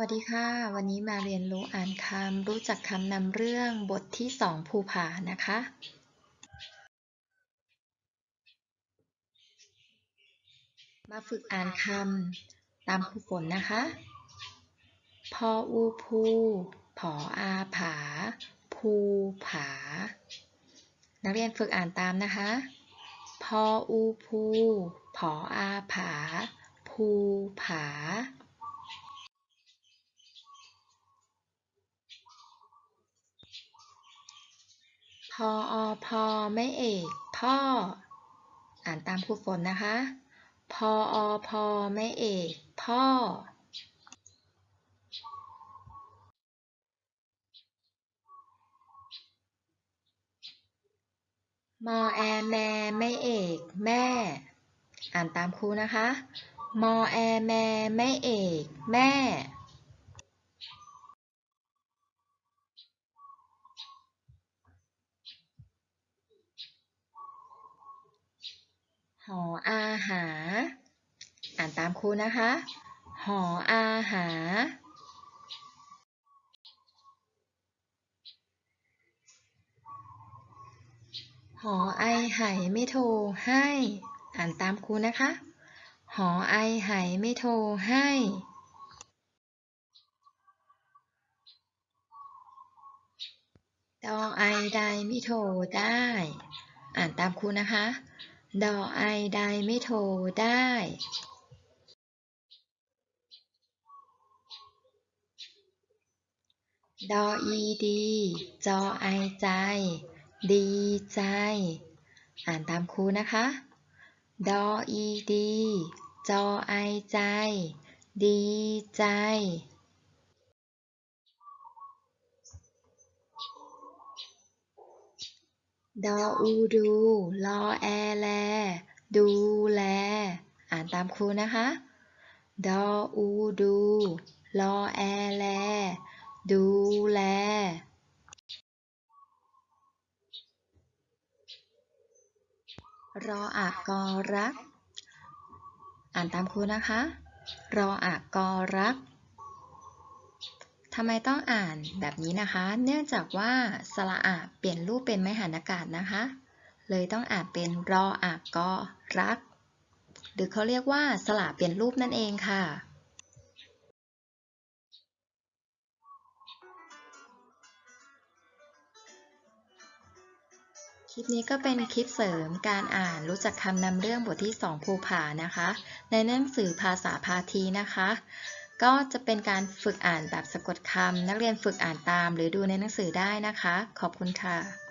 วัสดีค่ะ วันนี้มาเรียนรู้อ่านคำรู้จักคำนำเรื่องบทที่สองภูผานะคะ มาฝึกอ่านคำตามครูฝนนะคะ พออูภูผออาผา ภูผา นักเรียนฝึกอ่านตามนะคะ พออูภูผออาผา ภูผา พออพอไม่เอกพ่อ อ่านตามครูฝนนะคะ พออพอไม่เอกพ่อ มอแอแมไม่เอกแม่ อ่านตามครูนะคะ มอแอแมไม่เอกแม่ หออาหา อ่านตามครูนะคะ หออาหา หอไอไหไม่โทรให้ อ่านตามครูนะคะ หอไอไหไม่โทรให้ดอไอใดไม่โทรได้ อ่านตามครูนะคะ ดอไอใดไม่โทรได้ ดออีดี จอไอใจ ดีใจ อ่านตามครูนะคะ ดออีดี จอไอใจ ดีใจ ดออูดู ลอแอแล ดูแล อ่านตามครูนะคะ ดออูดู ลอแอแล ดูแล รออักกอรัก อ่านตามครูนะคะ รออักกอรัก ทำไมต้องอ่านแบบนี้นะคะ เนื่องจากว่าสระอะเปลี่ยนรูปเป็นไม้หันอากาศนะคะ เลยต้องอ่านเป็นรออักกอรัก หรือเขาเรียกว่าสระเปลี่ยนรูปนั่นเองค่ะ คลิปนี้ก็เป็นคลิปเสริมการอ่านรู้จักคำนำเรื่องบทที่ 2 ภูผานะคะ ในหนังสือภาษาพาทีนะคะ ก็จะเป็นการฝึกอ่านแบบสะกดคำนักเรียนฝึกอ่านตาม หรือดูในหนังสือได้นะคะ ขอบคุณค่ะ